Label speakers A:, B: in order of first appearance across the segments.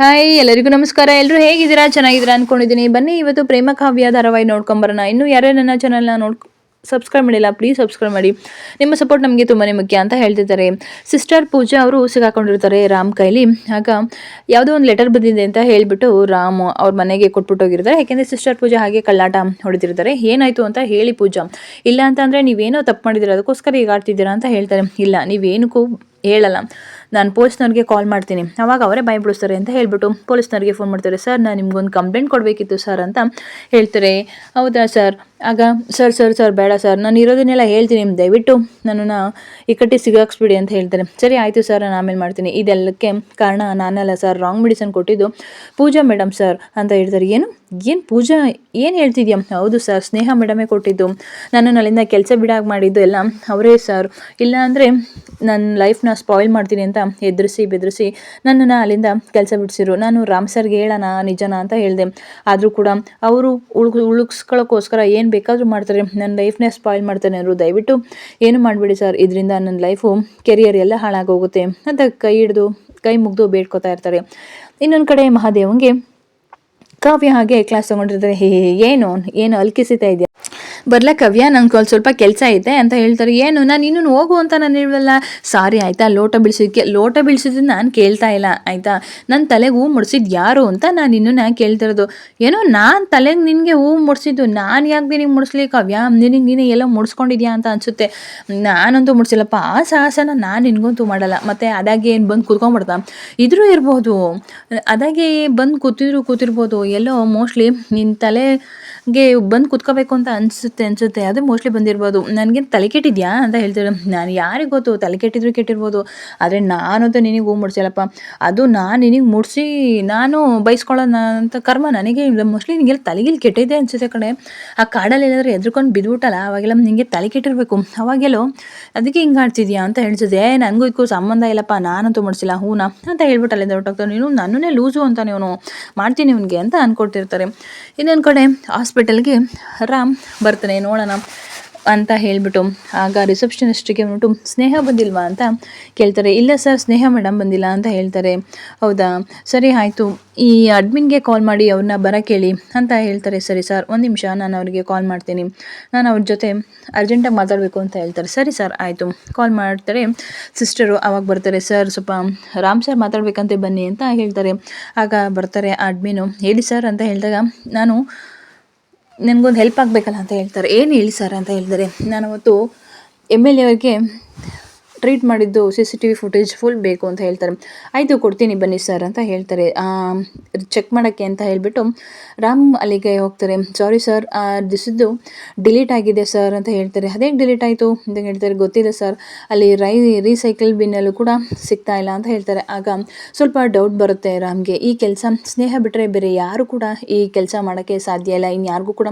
A: Hi ಎಲ್ಲರಿಗೂ ನಮಸ್ಕಾರ. ಎಲ್ಲರೂ ಹೇಗಿದ್ದೀರಾ? ಚೆನ್ನಾಗಿದ್ದೀರಾ ಅನ್ಕೊಂಡಿದ್ದೀನಿ. ಬನ್ನಿ, ಇವತ್ತು ಪ್ರೇಮ ಕಾವ್ಯ ಧಾರಾವಾಹಿ ನೋಡ್ಕೊಂಬರೋಣ. ಇನ್ನು ಯಾರೇ ನನ್ನ ಚಾನಲ್ನ ನೋಡ್ ಸಬ್ಸ್ಕ್ರೈಬ್ ಮಾಡಿಲ್ಲ ಪ್ಲೀಸ್ ಸಬ್ಸ್ಕ್ರೈಬ್ ಮಾಡಿ. ನಿಮ್ಮ ಸಪೋರ್ಟ್ ನಮಗೆ ತುಂಬಾ ಮುಖ್ಯ ಅಂತ ಹೇಳ್ತಿದ್ದಾರೆ. ಸಿಸ್ಟರ್ ಪೂಜಾ ಅವರು ಸಿಗಾಕೊಂಡಿರ್ತಾರೆ ರಾಮ್ ಕೈಲಿ. ಆಗ ಯಾವುದೋ ಒಂದು ಲೆಟರ್ ಬಂದಿದೆ ಅಂತ ಹೇಳಿಬಿಟ್ಟು ರಾಮ್ ಅವ್ರ ಮನೆಗೆ ಕೊಟ್ಬಿಟ್ಟು ಹೋಗಿರ್ತಾರೆ. ಯಾಕೆಂದರೆ ಸಿಸ್ಟರ್ ಪೂಜಾ ಹಾಗೆ ಕಳ್ಳಾಟ ಹೊಡೆದಿರ್ತಾರೆ ಏನಾಯಿತು ಅಂತ ಹೇಳಿ ಪೂಜಾ, ಇಲ್ಲ ಅಂತಂದರೆ ನೀವೇನೋ ತಪ್ಪು ಮಾಡಿದಿರ, ಅದಕ್ಕೋಸ್ಕರ ಈಗ ಆಡ್ತಿದ್ದೀರಾ ಅಂತ ಹೇಳ್ತಾರೆ. ಇಲ್ಲ, ನೀವೇನಕ್ಕೂ ಹೇಳಲ್ಲ. ನಾನು ಪೊಲೀಸ್ನವ್ರಿಗೆ ಕಾಲ್ ಮಾಡ್ತೀನಿ. ಅವಾಗ ಅವರೇ ಭಯ ಬಿಡಿಸ್ತಾರೆ ಅಂತ ಹೇಳಿಬಿಟ್ಟು ಪೊಲೀಸ್ನವ್ರಿಗೆ ಫೋನ್ ಮಾಡ್ತಾರೆ. ಸರ್, ನಾನು ನಿಮ್ಗೊಂದು ಕಂಪ್ಲೇಂಟ್ ಕೊಡಬೇಕಿತ್ತು ಸರ್ ಅಂತ ಹೇಳ್ತಾರೆ. ಹೌದಾ, ಸರ್? ಆಗ, ಸರ್ ಸರ್ ಸರ್, ಬೇಡ, ಸರ್. ನಾನು ಇರೋದನ್ನೆಲ್ಲ ಹೇಳ್ತೀನಿ. ನಿಮ್ಮ ದಯವಿಟ್ಟು ನನ್ನನ್ನು ಇಕ್ಕಟ್ಟಿ ಸಿಗಾಕ್ಸ್ಬಿಡಿ ಅಂತ ಹೇಳ್ತಾರೆ. ಸರಿ, ಆಯಿತು, ಸರ್. ನಾನು ಆಮೇಲೆ ಮಾಡ್ತೀನಿ. ಇದೆಲ್ಲಕ್ಕೆ ಕಾರಣ ನಾನಲ್ಲ, ಸರ್. ರಾಂಗ್ ಮೆಡಿಸನ್ ಕೊಟ್ಟಿದ್ದು ಪೂಜಾ ಮೇಡಮ್ ಸರ್, ಅಂತ ಹೇಳ್ತಾರೆ. ಏನು? ಏನು ಪೂಜಾ? ಏನು ಹೇಳ್ತಿದ್ಯಾ? ಹೌದು, ಸರ್. ಸ್ನೇಹ ಮೇಡಮೇ ಕೊಟ್ಟಿದ್ದು. ನನ್ನನ್ನು ಅಲ್ಲಿಂದ ಕೆಲಸ ಬಿಡಾಗಿ ಮಾಡಿದ್ದು ಎಲ್ಲ ಅವರೇ, ಸರ್. ಇಲ್ಲ ಅಂದರೆ ನನ್ನ ಲೈಫ್ನ ಸ್ಪಾಯ್ಲ್ ಮಾಡ್ತೀನಿ ಅಂತ ಎದುರಿಸಿ ಬೆದರಿಸಿ ನನ್ನನ್ನು ಅಲ್ಲಿಂದ ಕೆಲಸ ಬಿಡಿಸಿರು. ನಾನು ರಾಮ್ ಸರ್ಗೆ ಹೇಳೋಣ, ನಿಜನ ಅಂತ ಹೇಳಿದೆ. ಆದರೂ ಕೂಡ ಅವರು ಉಳ್ ಉಳುಕ್ಸ್ಕೊಳ್ಳೋಕ್ಕೋಸ್ಕರ ಏನು ಬೇಕಾದರೂ ಮಾಡ್ತಾರೆ. ನನ್ನ ಲೈಫ್ನೇ ಸ್ಪಾಯ್ಲ್ ಮಾಡ್ತಾನೆ ಅವರು ದಯವಿಟ್ಟು ಏನು ಮಾಡಿಬಿಡಿ ಸರ್ ಇದರಿಂದ ನನ್ನ ಲೈಫು ಕೆರಿಯರ್ ಎಲ್ಲ ಹಾಳಾಗೋಗುತ್ತೆ. ಅಂತ ಕೈ ಹಿಡಿದು, ಕೈ ಮುಗಿದು ಬೇಡ್ಕೊತಾ ಇರ್ತಾರೆ. ಇನ್ನೊಂದು ಕಡೆ ಮಹಾದೇವಂಗೆ ಕಾವ್ಯ ಹಾಗೆ ಕ್ಲಾಸ್ ತೊಗೊಂಡಿರ್ತಾರೆ. ಹೇ, ಏನು? ಏನು ಅಲ್ಕಿಸಿತಾ ಇದೆಯಾ? ಬರ್ಲ ಕವ್ಯ, ನಂಗೆ ಒಂದು ಸ್ವಲ್ಪ ಕೆಲಸ ಐತೆ ಅಂತ ಹೇಳ್ತಾರೆ. ಏನು, ನಾನು ಇನ್ನೂ ಹೋಗು ಅಂತ ನಾನು ಹೇಳಲ್ಲ ಸಾರಿ, ಆಯಿತಾ? ಲೋಟ ಬಿಡಿಸಿದ್ಕೆ ಲೋಟ ಬಿಡಿಸಿದ್ದು ನಾನು ಕೇಳ್ತಾ ಇಲ್ಲ, ಆಯಿತಾ? ನನ್ನ ತಲೆಗೆ ಹೂ ಮುಡ್ಸಿದ್ದು ಯಾರು ಅಂತ ನಾನು ಇನ್ನೂ ನಾ ಕೇಳ್ತಿರೋದು. ಏನೋ ನಾನು ತಲೆಗೆ ನಿನಗೆ ಹೂ ಮುಡಿಸಿದ್ದು, ನಾನು ಯಾಕೆ ನಿನಗೆ ಮುಡಿಸ್ಲಿ ಕವ್ಯ? ನಿನಗೆ ನೀನು ಎಲ್ಲ ಮುಡಿಸ್ಕೊಂಡಿದ್ಯಾ ಅಂತ ಅನಿಸುತ್ತೆ. ನಾನಂತೂ ಮುಡಿಸಿಲ್ಲಪ್ಪ. ಆ ಸಾಹಸನ ನಾನು ನಿನಗಂತೂ ಮಾಡಲ್ಲ. ಮತ್ತು ಅದಾಗೆ ಏನು ಬಂದು ಕೂತ್ಕೊಂಡ್ಬಿಡ್ತಾ? ಇದ್ರೂ ಇರ್ಬೋದು. ಅದಾಗೆ ಬಂದು ಕೂತಿದ್ರು ಕೂತಿರ್ಬೋದು. ಎಲ್ಲೋ ಮೋಸ್ಟ್ಲಿ ನಿನ್ನ ತಲೆಗೆ ಬಂದು ಕುತ್ಕೋಬೇಕು ಅಂತ ಅನಿಸುತ್ತೆ ಅನಿಸುತ್ತೆ. ಅದು ಮೋಸ್ಟ್ಲಿ ಬಂದಿರ್ಬೋದು. ನನಗೆ ತಲೆ ಕೆಟ್ಟಿದ್ಯಾ ಅಂತ ಹೇಳ್ತಾರೆ ನಾನು ಯಾರಿಗೆ ಗೊತ್ತು? ತಲೆ ಕೆಟ್ಟಿದ್ರು ಕೆಟ್ಟಿರ್ಬೋದು. ಆದರೆ ನಾನಂತೂ ನಿನಗೆ ಹೂ ಮುಡ್ಸಲ್ಲಪ್ಪ. ಅದು ನಾನು ನಿನಗೆ ಮುಡಿಸಿ ನಾನು ಬೈಸ್ಕೊಳ್ಳೋಣ ಅಂತ ಕರ್ಮ ನನಗೆ ಮೋಸ್ಟ್ಲಿ ನಿನಗೆಲ್ಲ ತಲೆಗಿಲ್ಲಿ ಕೆಟ್ಟಿದೆ ಅನಿಸುತ್ತೆ ಕಡೆ ಆ ಕಾಡಲ್ಲಿ ಏನಾದರೂ ಎದ್ರುಕೊಂಡು ಬಿದ್ದುಬಿಟ್ಟಲ್ಲ ಅವಾಗೆಲ್ಲ ನಿನಗೆ ತಲೆ ಕೆಟ್ಟಿರಬೇಕು. ಅವಾಗೆಲ್ಲೋ, ಅದಕ್ಕೆ ಹಿಂಗೆ ಆಡ್ತಿದ್ಯಾ? ಅಂತ ಹೇಳ್ತಿದ್ದೆ. ನನಗೂ ಸಂಬಂಧ ಇಲ್ಲಪ್ಪ. ನಾನಂತೂ ಮುಡಿಸಿಲ್ಲ ಹೂನ, ಅಂತ ಹೇಳ್ಬಿಟ್ಟಲ್ಲ ಹೊರಟೋಗ್ತಾರೆ ನೀನು ನನ್ನನ್ನೇ ಲೂಸು ಅಂತ ನೀವು ಮಾಡ್ತೀನಿ ಇವನಿಗೆ ಅಂತ ಅಂದ್ಕೊಡ್ತಿರ್ತಾರೆ ಇನ್ನೊಂದು ಕಡೆ ಹಾಸ್ಪಿಟಲ್ಗೆ ರಾಮ್ ಬರ್ತಾನೆ, ನೋಡೋಣ ಅಂತ ಹೇಳಿಬಿಟ್ಟು ಆಗ ರಿಸೆಪ್ಷನಿಸ್ಟಿಗೆ ಬಂದ್ಬಿಟ್ಟು, ಸ್ನೇಹ ಬಂದಿಲ್ವಾ? ಅಂತ ಕೇಳ್ತಾರೆ. ಇಲ್ಲ ಸರ್, ಸ್ನೇಹ ಮೇಡಮ್ ಬಂದಿಲ್ಲ ಅಂತ ಹೇಳ್ತಾರೆ. ಹೌದಾ? ಸರಿ, ಆಯಿತು. ಈ ಅಡ್ಮಿನ್ಗೆ ಕಾಲ್ ಮಾಡಿ ಅವ್ರನ್ನ ಬರೋಕ್ಕೆ ಹೇಳಿ ಅಂತ ಹೇಳ್ತಾರೆ. ಸರಿ ಸರ್, ಒಂದು ನಿಮಿಷ, ನಾನು ಅವರಿಗೆ ಕಾಲ್ ಮಾಡ್ತೀನಿ. ನಾನು ಅವ್ರ ಜೊತೆ ಅರ್ಜೆಂಟಾಗಿ ಮಾತಾಡಬೇಕು ಅಂತ ಹೇಳ್ತಾರೆ. ಸರಿ ಸರ್, ಆಯಿತು. ಕಾಲ್ ಮಾಡ್ತಾರೆ. ಸಿಸ್ಟರು ಅವಾಗ ಬರ್ತಾರೆ, ಸರ್, ಸ್ವಲ್ಪ ರಾಮ್ ಸರ್ ಮಾತಾಡಬೇಕಂತೆ ಬನ್ನಿ ಅಂತ ಹೇಳ್ತಾರೆ. ಆಗ ಬರ್ತಾರೆ ಅಡ್ಮಿನು, ಹೇಳಿ ಸರ್, ಅಂತ ಹೇಳಿದಾಗ, ನಾನು ನನಗೊಂದು ಹೆಲ್ಪ್ ಆಗಬೇಕಲ್ಲ ಅಂತ ಹೇಳ್ತಾರೆ. ಏನು ಹೇಳಿ ಸರ್ ಅಂತ ಹೇಳಿದರೆ ನಾನು ಅವತ್ತು ಎಂ ಎಲ್ ಎ ಅವ್ರಿಗೆ ಟ್ರೀಟ್ ಮಾಡಿದ್ದು C C T V footage full ಬೇಕು ಅಂತ ಹೇಳ್ತಾರೆ. ಆಯಿತು, ಕೊಡ್ತೀನಿ ಬನ್ನಿ ಸರ್ ಅಂತ ಹೇಳ್ತಾರೆ. ಚೆಕ್ ಮಾಡೋಕ್ಕೆ ಅಂತ ಹೇಳಿಬಿಟ್ಟು ರಾಮ್ ಅಲ್ಲಿಗೆ ಹೋಗ್ತಾರೆ. ಸಾರಿ ಸರ್ ದಿಸಿದ್ದು ಡಿಲೀಟ್ ಆಗಿದೆ ಸರ್ ಅಂತ ಹೇಳ್ತಾರೆ. ಅದೇ ಡಿಲೀಟ್ ಆಯಿತು ಅಂತ ಹೇಳ್ತಾರೆ? ಗೊತ್ತಿಲ್ಲ ಸರ್ ಅಲ್ಲಿ ರೈ ರೀಸೈಕಲ್ ಬಿನ್ನಲ್ಲೂ ಕೂಡ ಸಿಗ್ತಾ ಇಲ್ಲ ಅಂತ ಹೇಳ್ತಾರೆ. ಆಗ ಸ್ವಲ್ಪ ಡೌಟ್ ಬರುತ್ತೆ ರಾಮ್ಗೆ. ಈ ಕೆಲಸ ಸ್ನೇಹ ಬಿಟ್ಟರೆ ಬೇರೆ ಯಾರು ಕೂಡ ಈ ಕೆಲಸ ಮಾಡೋಕ್ಕೆ ಸಾಧ್ಯ ಇಲ್ಲ. ಇನ್ನು ಯಾರಿಗೂ ಕೂಡ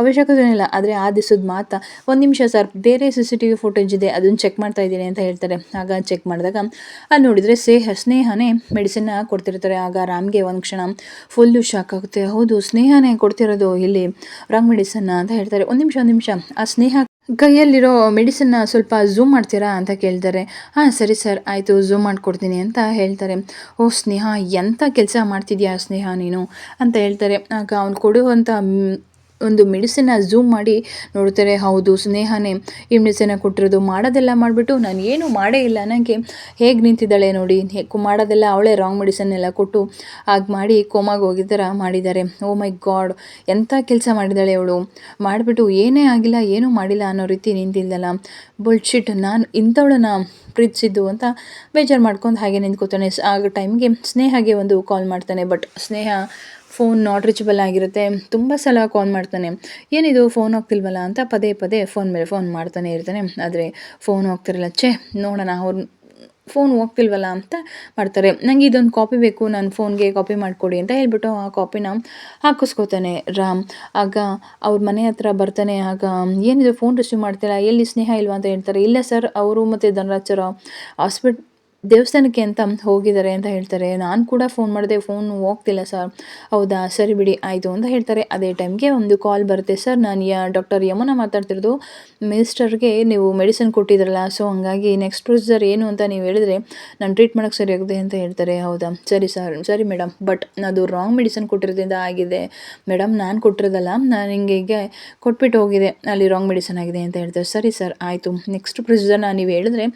A: ಅವಶ್ಯಕತೆ ಇಲ್ಲ. ಆದರೆ ಆ ದಿವಸದ ಮಾತ್ರ ಒಂದು ನಿಮಿಷ ಸರ್ ಬೇರೆ C C T V footage ಇದೆ ಅದನ್ನು ಚೆಕ್ ಮಾಡ್ತಾ ಇದ್ದೀನಿ ಅಂತ ಹೇಳ್ತಾರೆ. ಆಗ ಚೆಕ್ ಮಾಡಿದಾಗ ಅಲ್ಲಿ ನೋಡಿದರೆ ಸ್ನೇಹ, ಸ್ನೇಹನೇ ಮೆಡಿಸಿನ್ನ ಕೊಡ್ತಿರ್ತಾರೆ. ಆಗ ರಾಮ್ಗೆ ಒಂದು ಕ್ಷಣ ಫುಲ್ಲು ಶಾಕ್ ಆಗುತ್ತೆ. ಹೌದು, ಸ್ನೇಹನೇ ಕೊಡ್ತಿರೋದು ಇಲ್ಲಿ ರಾಂಗ್ ಮೆಡಿಸನ್ನ ಅಂತ ಹೇಳ್ತಾರೆ. ಒಂದು ನಿಮಿಷ ಒಂದು ನಿಮಿಷ. ಆ ಸ್ನೇಹ ಕೈಯಲ್ಲಿರೋ ಮೆಡಿಸಿನ್ನ ಸ್ವಲ್ಪ ಝೂಮ್ ಮಾಡ್ತೀರಾ ಅಂತ ಕೇಳ್ತಾರೆ. ಹಾಂ, ಸರಿ ಸರ್, ಆಯಿತು ಝೂಮ್ ಮಾಡಿಕೊಡ್ತೀನಿ ಅಂತ ಹೇಳ್ತಾರೆ. ಓ, ಸ್ನೇಹ ಎಂಥ ಕೆಲಸ ಮಾಡ್ತಿದ್ಯಾ ಸ್ನೇಹ ನೀನು ಅಂತ ಹೇಳ್ತಾರೆ. ಆಗ ಅವ್ನು ಕೊಡುವಂಥ ಒಂದು ಮೆಡಿಸಿನ ಝೂಮ್ ಮಾಡಿ ನೋಡ್ತಾರೆ, ಹೌದು ಸ್ನೇಹನೇ, ಈ ಮೆಡಿಸಿನ ಕೊಟ್ಟಿರೋದು ಮಾಡೋದೆಲ್ಲ ಮಾಡಿಬಿಟ್ಟು ನಾನು ಏನು ಮಾಡೇ ಇಲ್ಲ. ನನಗೆ ಹೇಗೆ ನಿಂತಿದ್ದಾಳೆ ನೋಡಿ ಮಾಡೋದೆಲ್ಲ ಅವಳೇ ರಾಂಗ್ ಮೆಡಿಸನ್ ಎಲ್ಲ ಕೊಟ್ಟು ಹಾಗೆ ಮಾಡಿ ಕೋಮಾಗಿ ಹೋಗಿದ್ದರ ಮಾಡಿದ್ದಾರೆ. ಓ ಮೈ ಗಾಡ್ ಎಂಥ ಕೆಲಸ ಮಾಡಿದ್ದಾಳೆ ಅವಳು? ಮಾಡಿಬಿಟ್ಟು ಏನೇ ಆಗಿಲ್ಲ, ಏನೂ ಮಾಡಿಲ್ಲ ಅನ್ನೋ ರೀತಿ ನಿಂತಿದ್ದಲ್ಲ ಬುಲ್ಶಿಟ್ ನಾನು ಇಂಥವಳನ್ನ ಪ್ರೀತಿಸಿದ್ದು ಅಂತ ಬೇಜಾರು ಮಾಡ್ಕೊಂಡು ಹಾಗೆ ನಿಂತ್ಕೋತಾನೆ. ಆಗ ಟೈಮ್ಗೆ ಸ್ನೇಹಗೆ ಒಂದು ಕಾಲ್ ಮಾಡ್ತಾನೆ but Sneha phone not reachable ಆಗಿರುತ್ತೆ. ತುಂಬ ಸಲ ಕಾಲ್ ಮಾಡ್ತಾನೆ. ಏನಿದು ಫೋನ್ ಹೋಗ್ತಿಲ್ವಲ್ಲ ಅಂತ ಪದೇ ಪದೇ ಫೋನ್ ಮೇಲೆ ಫೋನ್ ಮಾಡ್ತಾನೆ ಇರ್ತಾನೆ. ಆದರೆ ಫೋನ್ ಹೋಗ್ತಿರಲ್ಲ, ಛೇ, ನೋಡೋಣ, ಅವ್ರು ಫೋನ್ ಹೋಗ್ತಿಲ್ವಲ್ಲ ಅಂತ ಮಾಡ್ತಾರೆ. ನನಗೆ ಇದೊಂದು ಕಾಪಿ ಬೇಕು ನನ್ನ ಫೋನ್ಗೆ ಕಾಪಿ ಮಾಡಿಕೊಡಿ ಅಂತ ಹೇಳ್ಬಿಟ್ಟು ಆ ಕಾಪಿನ ಹಾಕಿಸ್ಕೋತಾನೆ ರಾಮ್. ಆಗ ಅವ್ರ ಮನೆ ಹತ್ರ ಬರ್ತಾನೆ, ಆಗ, ಏನಿದೆ ಫೋನ್ ರಿಸೀವ್ ಮಾಡ್ತಿಲ್ಲ ಎಲ್ಲಿ ಸ್ನೇಹ ಇಲ್ವಾ? ಅಂತ ಹೇಳ್ತಾರೆ. ಇಲ್ಲ ಸರ್, ಅವರು ಮತ್ತು ಧನರಾಜ್ ಹಾಸ್ಪಿಟ್ ದೇವಸ್ಥಾನಕ್ಕೆ ಅಂತ ಹೋಗಿದ್ದಾರೆ ಅಂತ ಹೇಳ್ತಾರೆ. ನಾನು ಕೂಡ ಫೋನ್ ಮಾಡಿದೆ ಫೋನ್ ಹೋಗ್ತಿಲ್ಲ ಸರ್ ಹೌದಾ? ಸರಿ ಬಿಡಿ, ಆಯಿತು ಅಂತ ಹೇಳ್ತಾರೆ. ಅದೇ ಟೈಮ್ಗೆ ಒಂದು ಕಾಲ್ ಬರುತ್ತೆ ಸರ್ ನಾನು ಯಾ ಡಾಕ್ಟರ್ ಯಮುನಾ ಮಾತಾಡ್ತಿರೋದು. ಮಿನಿಸ್ಟರ್ಗೆ ನೀವು ಮೆಡಿಸಿನ್ ಕೊಟ್ಟಿದ್ರಲ್ಲ ಸೊ ಹಂಗಾಗಿ ನೆಕ್ಸ್ಟ್ ಪ್ರೊಸೀಜರ್ ಏನು ಅಂತ ನೀವು ಹೇಳಿದ್ರೆ ನಾನು ಟ್ರೀಟ್ ಮಾಡೋಕ್ಕೆ ಸರಿ ಆಗುತ್ತೆ ಅಂತ ಹೇಳ್ತಾರೆ. ಹೌದಾ? ಸರಿ ಸರ್ ಸರಿ ಮೇಡಮ್ ಬಟ್ ಅದು ರಾಂಗ್ ಮೆಡಿಸಿನ್ ಕೊಟ್ಟಿರೋದ್ರಿಂದ ಆಗಿದೆ. ಮೇಡಮ್ ನಾನು ಕೊಟ್ಟಿರೋದಲ್ಲ, ನಾನು ಹಿಂಗೆ ಹೀಗೆ ಕೊಟ್ಬಿಟ್ಟು ಹೋಗಿದೆ. ಅಲ್ಲಿ ರಾಂಗ್ ಮೆಡಿಸಿನ್ ಆಗಿದೆ ಅಂತ ಹೇಳ್ತಾರೆ. ಸರಿ ಸರ್ ಆಯಿತು. ನೆಕ್ಸ್ಟ್ ಪ್ರೊಸೀಜರ್ನ ನೀವು ಹೇಳಿದ್ರೆ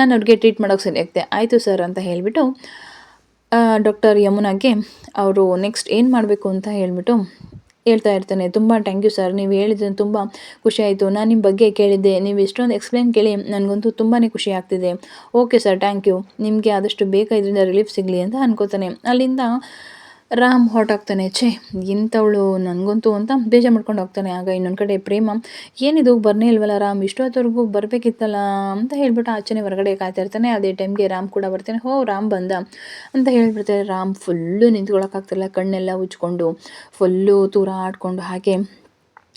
A: ನಾನು ಅವ್ರಿಗೆ ಟ್ರೀಟ್ ಮಾಡೋಕ್ಕೆ ಸರಿ ಆಗುತ್ತೆ. ಆಯಿತು ಸರ್ ಅಂತ ಹೇಳಿಬಿಟ್ಟು ಡಾಕ್ಟರ್ ಯಮುನಾಗೆ ಅವರು ನೆಕ್ಸ್ಟ್ ಏನು ಮಾಡಬೇಕು ಅಂತ ಹೇಳಿಬಿಟ್ಟು ಹೇಳ್ತಾ ಇರ್ತಾನೆ. ತುಂಬ ಥ್ಯಾಂಕ್ ಯು ಸರ್ ನೀವು ಹೇಳಿದ್ರೆ ತುಂಬ ಖುಷಿ ಆಯಿತು. ನಾನು ನಿಮ್ಮ ಬಗ್ಗೆ ಕೇಳಿದ್ದೆ. ನೀವು ಎಷ್ಟೊಂದು ಎಕ್ಸ್ಪ್ಲೇನ್ ಕೇಳಿ, ನನಗಂತೂ ತುಂಬಾ ಖುಷಿ ಆಗ್ತಿದೆ. ಓಕೆ ಸರ್ ಥ್ಯಾಂಕ್ ಯು ನಿಮಗೆ ಆದಷ್ಟು ಬೇಗ ಇದರಿಂದ ರಿಲೀಫ್ ಸಿಗಲಿ ಅಂತ ಅನ್ಕೋತಾನೆ. ಅಲ್ಲಿಂದ ರಾಮ್ ಹೊರಟೋಗ್ತಾನೆ ಛೇ, ಇಂಥವಳು ನನಗಂತೂ ಅಂತ ಬೇಜಾರು ಮಾಡ್ಕೊಂಡು ಹೋಗ್ತಾನೆ. ಆಗ ಇನ್ನೊಂದು ಕಡೆ ಪ್ರೇಮ, ಏನಿದು, ಬರ್ನೇ ಇಲ್ವಲ್ಲ ರಾಮ್, ಇಷ್ಟೊತ್ತವರೆಗೂ ಬರಬೇಕಿತ್ತಲ್ಲ ಅಂತ ಹೇಳ್ಬಿಟ್ಟು ಆಚೆನೆ ಹೊರಗಡೆ ಕಾಯ್ತಾ ಇರ್ತಾನೆ. ಅದೇ ಟೈಮ್ಗೆ ರಾಮ್ ಕೂಡ ಬರ್ತಾನೆ. ಹೋ, ರಾಮ್ ಬಂದ ಅಂತ ಹೇಳ್ಬಿಡ್ತಾರೆ. ರಾಮ್ ಫುಲ್ಲು ನಿಂತ್ಕೊಳಕ್ಕಾಗ್ತಿಲ್ಲ, ಕಣ್ಣೆಲ್ಲ ಉಜ್ಕೊಂಡು, ಫುಲ್ಲು ತೂರ ಆಡ್ಕೊಂಡು ಹಾಗೆ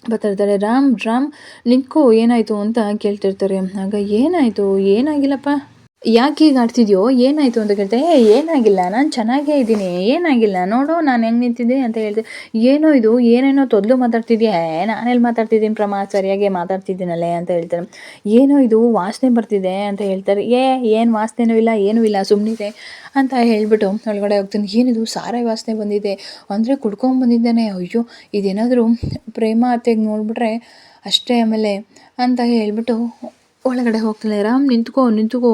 A: ಬರ್ತಾಯಿರ್ತಾರೆ ರಾಮ್ ರಾಮ್, ನಿಂತ್ಕೋ, ಏನಾಯಿತು ಅಂತ ಕೇಳ್ತಿರ್ತಾರೆ. ಆಗ ಏನಾಯಿತು? ಏನಾಗಿಲ್ಲಪ್ಪ? ಯಾಕೆ ಹೀಗೆ ಆಡ್ತಿದ್ಯೋ? ಏನಾಯಿತು ಅಂತ ಕೇಳ್ತಾ, ಏ, ಏನಾಗಿಲ್ಲ, ನಾನು ಚೆನ್ನಾಗೇ ಇದ್ದೀನಿ, ಏನಾಗಿಲ್ಲ, ನೋಡು, ನಾನು ಹೆಂಗೆ ನಿಂತಿದ್ದೆ ಅಂತ ಹೇಳಿದೆ. ಏನೋ ಇದು, ಏನೇನೋ ತೊದಲು ಮಾತಾಡ್ತಿದ್ಯಾ? ನಾನೆಲ್ಲಿ ಮಾತಾಡ್ತಿದ್ದೀನಿ ಪ್ರಮಾ, ಸರಿಯಾಗಿ ಮಾತಾಡ್ತಿದ್ದೀನಲ್ಲೇ ಅಂತ ಹೇಳ್ತಾರೆ. ಏನೋ ಇದು, ವಾಸನೆ ಬರ್ತಿದೆ ಅಂತ ಹೇಳ್ತಾರೆ. ಏ, ಏನು ವಾಸನೆನೂ ಇಲ್ಲ, ಏನೂ ಇಲ್ಲ ಸುಮ್ಮನಿದೆ ಅಂತ ಹೇಳಿಬಿಟ್ಟು ಒಳಗಡೆ ಹೋಗ್ತೀನಿ. ಏನಿದು ಸಾರಾಯಿ ವಾಸನೆ ಬಂದಿದೆ, ಅಂದರೆ ಕುಡ್ಕೊಂಬಂದಿದ್ದಾನೆ ಅಯ್ಯೋ, ಇದೇನಾದರೂ ಪ್ರೇಮ ಅತ್ತೆಗೆ ನೋಡಿಬಿಟ್ರೆ ಅಷ್ಟೇ ಆಮೇಲೆ ಅಂತ ಹೇಳಿಬಿಟ್ಟು ಒಳಗಡೆ ಹೋಗ್ತಾನೆ ರಾಮ್, ನಿಂತ್ಕೋ ನಿಂತ್ಕೋ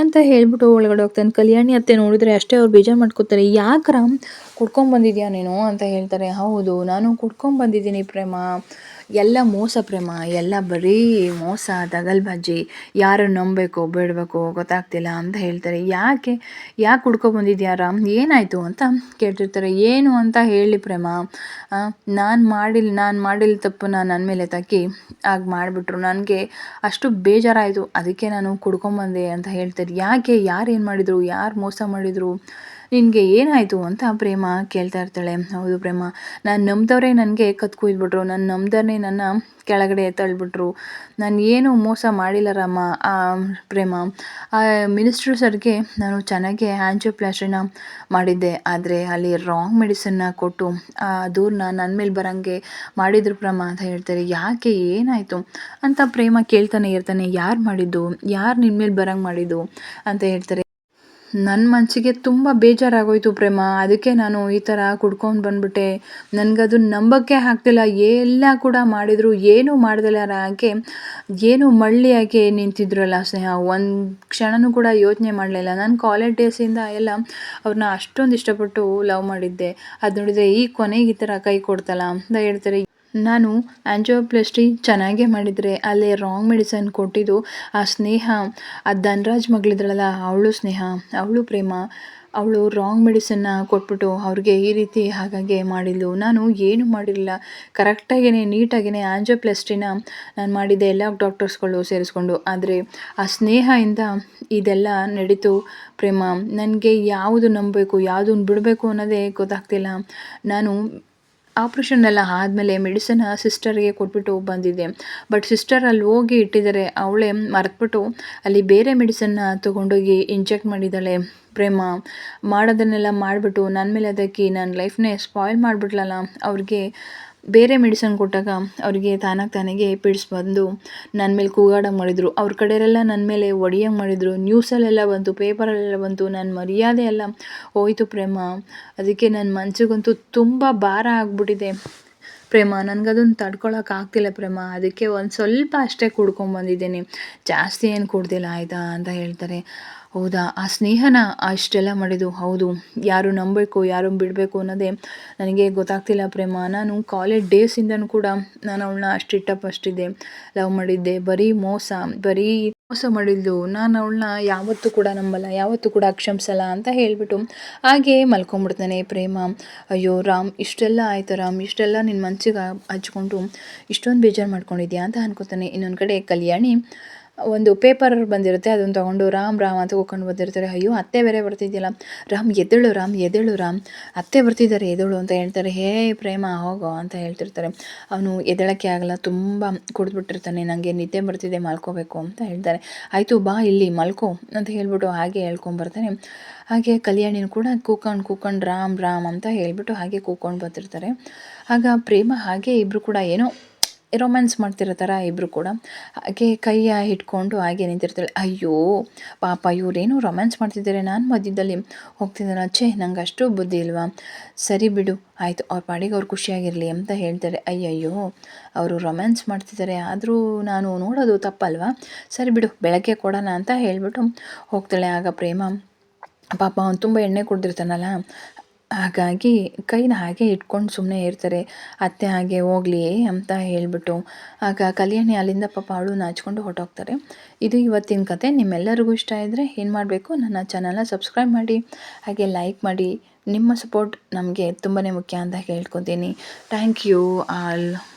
A: ಅಂತ ಹೇಳ್ಬಿಟ್ಟು ಒಳಗಡೆ ಹೋಗ್ತಾನೆ. ಕಲ್ಯಾಣಿ ಅತ್ತೆ ನೋಡಿದ್ರೆ ಅಷ್ಟೇ ಅವ್ರು ಬೇಜಾರು ಮಾಡ್ಕೋತಾರೆ. ಯಾಕೆ ರಾಮ್ ಕುಡ್ಕೊಂಬಂದಿದ್ಯಾ ನೀನು? ಅಂತ ಹೇಳ್ತಾರೆ. ಹೌದು, ನಾನು ಕುಡ್ಕೊಂಬಂದಿದ್ದೀನಿ ಪ್ರೇಮ. ಎಲ್ಲ ಮೋಸ ಪ್ರೇಮ, ಎಲ್ಲ ಬರೀ ಮೋಸ ದಗಲ್ಬಾಜಿ ಯಾರನ್ನು ನಂಬಬೇಕು, ಬಿಡಬೇಕು, ಗೊತ್ತಾಗ್ತಿಲ್ಲ ಅಂತ ಹೇಳ್ತಾರೆ. ಯಾಕೆ ಯಾಕೆ ಕುಡ್ಕೊಬಂದಿದ್ಯಾ ರಾಮ್? ಏನಾಯಿತು ಅಂತ ಕೇಳ್ತಿರ್ತಾರೆ. ಏನು ಅಂತ ಹೇಳಿ ಪ್ರೇಮ ನಾನು ಮಾಡಿಲ್ಲ ನಾನು ಮಾಡಿಲ್ಲ ತಪ್ಪು ನಾನು ನನ್ನ ಮೇಲೆ ತಕ್ಕಿ ಆಗ ಮಾಡಿಬಿಟ್ರು. ನನಗೆ ಅಷ್ಟು ಬೇಜಾರಾಯಿತು. ಅದಕ್ಕೆ ನಾನು ಕುಡ್ಕೊಂಬಂದೆ ಅಂತ ಹೇಳ್ತಾರೆ. ಯಾಕೆ, ಯಾರು ಏನು ಮಾಡಿದರು? ಯಾರು ಮೋಸ ಮಾಡಿದರು? ನಿನಗೆ ಏನಾಯಿತು ಅಂತ ಪ್ರೇಮ ಕೇಳ್ತಾ ಇರ್ತಾಳೆ. ಹೌದು ಪ್ರೇಮ, ನಾನು ನಂಬ್ದವ್ರೆ ನನಗೆ ಕತ್ತು ಕುಯ್ದುಬಿಟ್ರು ನಾನು ನಂಬ್ದವರೇ ನನ್ನ ಕೆಳಗಡೆ ತಳ್ಳಿಬಿಟ್ರು ನಾನು ಏನು ಮೋಸ ಮಾಡಿಲ್ಲ ರಾಮ ಪ್ರೇಮ. ಆ, ಮಿನಿಸ್ಟ್ರು ಸರ್ಗೆ ನಾನು ಚೆನ್ನಾಗಿ ಆ್ಯಂಜಿಯೋಪ್ಲಾಸ್ಟಿನ ಮಾಡಿದ್ದೆ. ಆದರೆ ಅಲ್ಲಿ ರಾಂಗ್ ಮೆಡಿಸನ್ನ ಕೊಟ್ಟು, ಆ ದೂರನ್ನ ನನ್ನ ಮೇಲೆ ಬರೋಂಗೆ ಮಾಡಿದ್ರು ಪ್ರೇಮ ಅಂತ ಹೇಳ್ತಾರೆ. ಯಾಕೆ ಏನಾಯಿತು ಅಂತ ಪ್ರೇಮ ಕೇಳ್ತಾನೆ ಇರ್ತಾನೆ. ಯಾರು ಮಾಡಿದ್ದು? ಯಾರು ನಿನ್ನ ಮೇಲೆ ಬರೋಂಗೆ ಮಾಡಿದ್ದು? ಅಂತ ಹೇಳ್ತಾರೆ. ನನ್ನ ಮನಸ್ಸಿಗೆ ತುಂಬ ಬೇಜಾರಾಗೋಯಿತು ಪ್ರೇಮ. ಅದಕ್ಕೆ ನಾನು ಈ ಥರ ಕುಡ್ಕೊಂಡು ಬಂದುಬಿಟ್ಟೆ. ನನಗದು ನಂಬೋಕ್ಕೆ ಆಗ್ತಿಲ್ಲ. ಎಲ್ಲ ಕೂಡ ಮಾಡಿದ್ರು. ಏನೂ ಮಾಡ್ದಿಲ್ಲ ಆಕೆ ಏನು ಮಳ್ಳಿಯಾಗಿ ನಿಂತಿದ್ರಲ್ಲ ಸ್ನೇಹ. ಒಂದು ಕ್ಷಣನೂ ಕೂಡ ಯೋಚನೆ ಮಾಡಲಿಲ್ಲ. ನಾನು ಕಾಲೇಜ್ ಡೇಸಿಂದ ಎಲ್ಲ ಅವ್ರನ್ನ ಅಷ್ಟೊಂದು ಇಷ್ಟಪಟ್ಟು ಲವ್ ಮಾಡಿದ್ದೆ. ಅದು ನೋಡಿದರೆ ಈ ಕೊನೆಗೆ ಈ ಥರ ಕೈ ಕೊಡ್ತಲ್ಲ ಅಂತ ಹೇಳ್ತಾರೆ. ನಾನು ಆ್ಯಂಜಿಯೋಪ್ಲಾಸ್ಟಿ ಚೆನ್ನಾಗೇ ಮಾಡಿದರೆ ಅಲ್ಲಿ ರಾಂಗ್ ಮೆಡಿಸನ್ ಕೊಟ್ಟಿದ್ದು ಆ ಸ್ನೇಹ, ಆ ಧನ್ರಾಜ್ ಮಗಳಿದ್ರಲ್ಲ, ಅವಳು ಸ್ನೇಹ, ಅವಳು ಪ್ರೇಮ, ಅವಳು ರಾಂಗ್ ಮೆಡಿಸನ್ನ ಕೊಟ್ಬಿಟ್ಟು ಅವ್ರಿಗೆ ಈ ರೀತಿ ಹಾಗಾಗಿ ಮಾಡಿದ್ಲು ನಾನು ಏನು ಮಾಡಿರಲಿಲ್ಲ ಕರೆಕ್ಟಾಗೇ ನೀಟಾಗಿಯೇ ಆ್ಯಂಜಿಯೋಪ್ಲಾಸ್ಟಿನ ನಾನು ಮಾಡಿದ್ದೆ ಎಲ್ಲ ಡಾಕ್ಟರ್ಸ್ಗಳು ಸೇರಿಸ್ಕೊಂಡು. ಆದರೆ ಆ ಸ್ನೇಹದಿಂದ ಇದೆಲ್ಲ ನಡೀತು ಪ್ರೇಮ. ನನಗೆ ಯಾವುದು ನಂಬಬೇಕು, ಯಾವುದನ್ನು ಬಿಡಬೇಕು ಅನ್ನೋದೇ ಗೊತ್ತಾಗ್ತಿಲ್ಲ. ನಾನು ಆಪ್ರೇಷನ್ ಎಲ್ಲ ಆದಮೇಲೆ ಮೆಡಿಸನ್ ಸಿಸ್ಟರ್ಗೆ ಕೊಟ್ಬಿಟ್ಟು ಬಂದಿದ್ದೆ ಬಟ್ ಸಿಸ್ಟರ್ ಅಲ್ಲಿ ಹೋಗಿ ಇಟ್ಟಿದ್ದಾರೆ. ಅವಳೇ ಮರೆತ್ಬಿಟ್ಟು ಅಲ್ಲಿ ಬೇರೆ ಮೆಡಿಸನ್ನ ತೊಗೊಂಡೋಗಿ ಇಂಜೆಕ್ಟ್ ಮಾಡಿದ್ದಾಳೆ ಪ್ರೇಮ. ಮಾಡೋದನ್ನೆಲ್ಲ ಮಾಡಿಬಿಟ್ಟು ನನ್ನ ಮೇಲೆ ಅದಕ್ಕೆ ನನ್ನ ಲೈಫ್ನೇ ಸ್ಪಾಯ್ಲ್ ಮಾಡಿಬಿಟ್ಲಲ್ಲ, ಅವ್ರಿಗೆ ಬೇರೆ ಮೆಡಿಸನ್ ಕೊಟ್ಟಾಗ ಅವರಿಗೆ ತಾನಾಗಿ ತಾನಾಗೆ ಪಿಡ್ಸ್ ಬಂದು ನನ್ನ ಮೇಲೆ ಕೂಗಾಡಂಗೆ ಮಾಡಿದರು. ಅವ್ರ ಕಡೆಯವರೆಲ್ಲ ನನ್ನ ಮೇಲೆ ಒಡಿಯಂಗೆ ಮಾಡಿದರು. ನ್ಯೂಸಲ್ಲೆಲ್ಲ ಬಂತು, ಪೇಪರಲ್ಲೆಲ್ಲ ಬಂತು ನನ್ನ ಮರ್ಯಾದೆ ಎಲ್ಲ ಹೋಯಿತು ಪ್ರೇಮ. ಅದಕ್ಕೆ ನನ್ನ ಮನಸ್ಸಿಗಂತೂ ತುಂಬ ಭಾರ ಆಗಿಬಿಟ್ಟಿದೆ. ಪ್ರೇಮ ನನಗದನ್ನು ತಡ್ಕೊಳಕ್ಕೆ ಆಗ್ತಿಲ್ಲ ಪ್ರೇಮ. ಅದಕ್ಕೆ ಒಂದು ಸ್ವಲ್ಪ ಅಷ್ಟೇ ಕುಡ್ಕೊಂಬಂದಿದ್ದೀನಿ ಜಾಸ್ತಿ ಏನು ಕುಡ್ದಿಲ್ಲ ಆಯಿತಾ ಅಂತ ಹೇಳ್ತಾರೆ. ಹೌದಾ? ಆ ಸ್ನೇಹನ ಅಷ್ಟೆಲ್ಲ ಮಾಡಿದ್ದು ಹೌದು. ಯಾರು ನಂಬಬೇಕು, ಯಾರು ಬಿಡಬೇಕು ಅನ್ನೋದೇ ನನಗೆ ಗೊತ್ತಾಗ್ತಿಲ್ಲ ಪ್ರೇಮ. ನಾನು ಕಾಲೇಜ್ ಡೇಸಿಂದನೂ ಕೂಡ ನಾನು ಅವಳನ್ನ ಅಷ್ಟಿಟ್ಟಪ್ಪ ಅಷ್ಟಿದ್ದೆ ಲವ್ ಮಾಡಿದ್ದೆ. ಬರೀ ಮೋಸ ಬರೀ ಮೋಸ ಮಾಡಿದ್ದು. ನಾನು ಅವಳನ್ನ ಯಾವತ್ತೂ ಕೂಡ ನಂಬಲ್ಲ, ಯಾವತ್ತೂ ಕೂಡ ಕ್ಷಮಿಸಲ್ಲ ಅಂತ ಹೇಳಿಬಿಟ್ಟು ಹಾಗೆ ಮಲ್ಕೊಂಬಿಡ್ತಾನೆ ಪ್ರೇಮ. ಅಯ್ಯೋ ರಾಮ್, ಇಷ್ಟೆಲ್ಲ ಆಯ್ತು ರಾಮ್. ಇಷ್ಟೆಲ್ಲ ನಿನ್ನ ಮನಸ್ಸಿಗೆ ಹಚ್ಕೊಂಡು ಇಷ್ಟೊಂದು ಬೇಜಾರು ಮಾಡ್ಕೊಂಡಿದ್ಯಾ ಅಂತ ಅನ್ಕೋತಾನೆ. ಇನ್ನೊಂದು ಕಡೆ ಕಲ್ಯಾಣಿ ಒಂದು ಪೇಪರ್ ಬಂದಿರುತ್ತೆ, ಅದನ್ನು ತೊಗೊಂಡು ರಾಮ್ ರಾಮ್ ಅಂತ ಕೂಕೊಂಡು ಬಂದಿರ್ತಾರೆ ಅಯ್ಯೋ, ಅತ್ತೆ ಬೇರೆ ಬರ್ತಿದ್ದಿಲ್ಲ ರಾಮ್, ಎದ್ದೇಳು ರಾಮ್ ಎದ್ದೇಳು ರಾಮ್. ಅತ್ತೆ ಬರ್ತಿದ್ದಾರೆ, ಎದ್ದೇಳು ಅಂತ ಹೇಳ್ತಾರೆ. ಹೇ ಪ್ರೇಮ, ಹೋಗೋ ಅಂತ ಹೇಳ್ತಿರ್ತಾರೆ. ಅವನು ಎದ್ದೇಳಕ್ಕೆ ಆಗಲ್ಲ, ತುಂಬ ಕುಡಿದ್ಬಿಟ್ಟಿರ್ತಾನೆ. ನನಗೆ ನಿದ್ದೆ ಬರ್ತಿದೆ, ಮಲ್ಕೋಬೇಕು ಅಂತ ಹೇಳ್ತಾರೆ. ಆಯಿತು, ಬಾ ಇಲ್ಲಿ, ಮಲ್ಕೋ ಅಂತ ಹೇಳ್ಬಿಟ್ಟು ಹಾಗೆ ಹೇಳ್ಕೊಂಬರ್ತಾನೆ ಹಾಗೆ ಕಲ್ಯಾಣಿನೂ ಕೂಡ ಕೂಕೊಂಡು ಕೂಕೊಂಡು ರಾಮ್ ರಾಮ್ ಅಂತ ಹೇಳ್ಬಿಟ್ಟು ಹಾಗೆ ಕೂಕೊಂಡು ಬರ್ತಿರ್ತಾರೆ. ಆಗ ಪ್ರೇಮ ಹಾಗೆ ಇಬ್ಬರು ಕೂಡ ಏನೋ ರೊಮ್ಯಾನ್ಸ್ ಮಾಡ್ತಿರೋ ಥರ ಇಬ್ಬರು ಕೂಡ. ಹಾಗೆ ಕೈಯ ಹಿಡ್ಕೊಂಡು ಹಾಗೆ ನಿಂತಿರ್ತಾಳೆ. ಅಯ್ಯೋ, ಪಾಪ ಇವರೇನು ರೊಮ್ಯಾನ್ಸ್ ಮಾಡ್ತಿದ್ದಾರೆ. ನಾನು ಮಧ್ಯದಲ್ಲಿ ಹೋಗ್ತಿದ್ದಾನೆ ಛೇ, ನಂಗೆ ಅಷ್ಟು ಬುದ್ಧಿ ಇಲ್ವಾ? ಸರಿ ಬಿಡು, ಆಯಿತು. ಅವ್ರ ಪಾಡಿಗೆ ಅವ್ರು ಖುಷಿಯಾಗಿರಲಿ ಅಂತ ಹೇಳ್ತಾರೆ. ಅಯ್ಯಯ್ಯೋ, ಅವರು ರೊಮ್ಯಾನ್ಸ್ ಮಾಡ್ತಿದ್ದಾರೆ. ಆದರೂ ನಾನು ನೋಡೋದು ತಪ್ಪಲ್ವಾ? ಸರಿ ಬಿಡು, ಬೆಳಗ್ಗೆ ಕೊಡೋಣ ಅಂತ ಹೇಳಿಬಿಟ್ಟು ಹೋಗ್ತಾಳೆ. ಆಗ ಪ್ರೇಮ, ಪಾಪ, ಅವನು ತುಂಬ ಎಣ್ಣೆ ಕುಡ್ದಿರ್ತಾನಲ್ಲ. ಹಾಗಾಗಿ ಕೈನ ಹಾಗೆ ಇಟ್ಕೊಂಡು ಸುಮ್ಮನೆ ಇರ್ತಾರೆ. ಅತ್ತೆ ಹಾಗೆ ಹೋಗ್ಲಿ ಅಂತ ಹೇಳಿಬಿಟ್ಟು. ಆಗ ಕಲ್ಯಾಣಿ ಅಲ್ಲಿಂದ ಪಾಪ ಅವಳು ನಾಚಿಕೊಂಡು ಹೊರಟೋಗ್ತಾರೆ. ಇದು ಇವತ್ತಿನ ಕತೆ. ನಿಮ್ಮೆಲ್ಲರಿಗೂ ಇಷ್ಟ ಇದ್ದರೆ ಏನು ಮಾಡಬೇಕು? ನನ್ನ ಚಾನಲ್ನ ಸಬ್ಸ್ಕ್ರೈಬ್ ಮಾಡಿ. ಹಾಗೆ ಲೈಕ್ ಮಾಡಿ. ನಿಮ್ಮ ಸಪೋರ್ಟ್ ನಮಗೆ ತುಂಬಾ ಮುಖ್ಯ ಅಂತ ಹೇಳ್ಕೊತೀನಿ. Thank you all